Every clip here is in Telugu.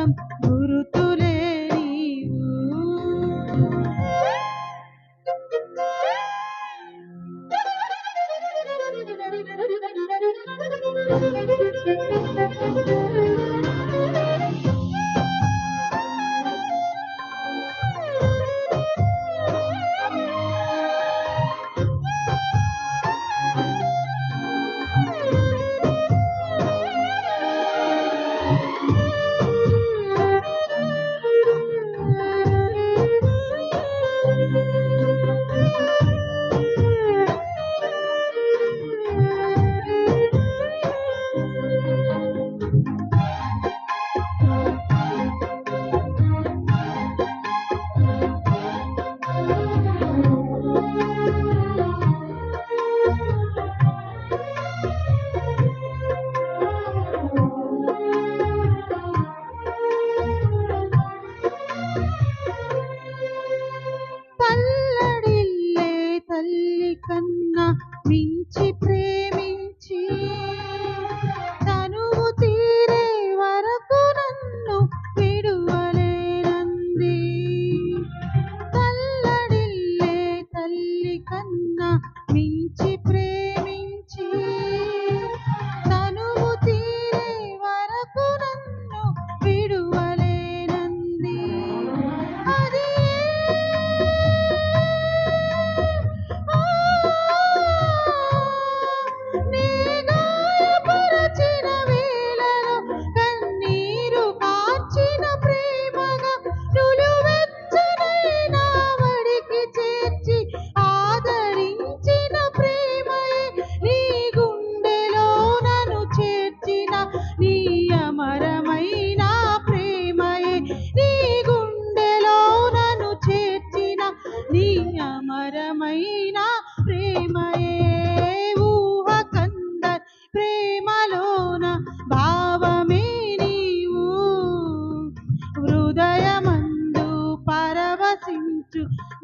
welcome పరవశించు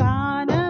కాన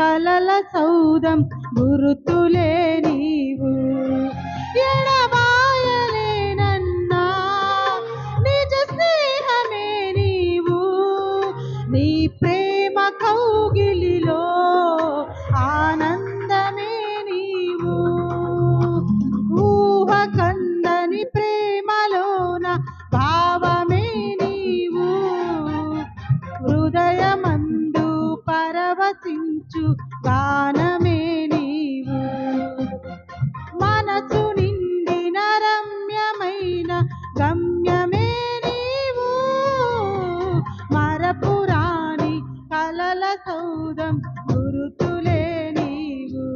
కలల సౌదం గురుతులే నీవు. ఎడ సౌదం గురుతులే నీవు.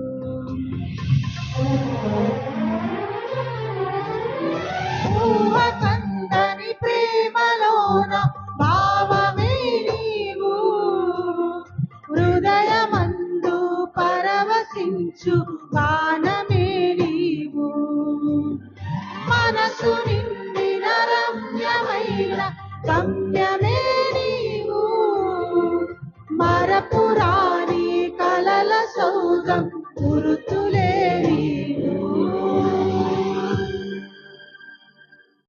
కందని ప్రేమలోన భావమే నీవు. హృదయమందు పరవశించు బాణమే నీవు. మనసు నిన్ను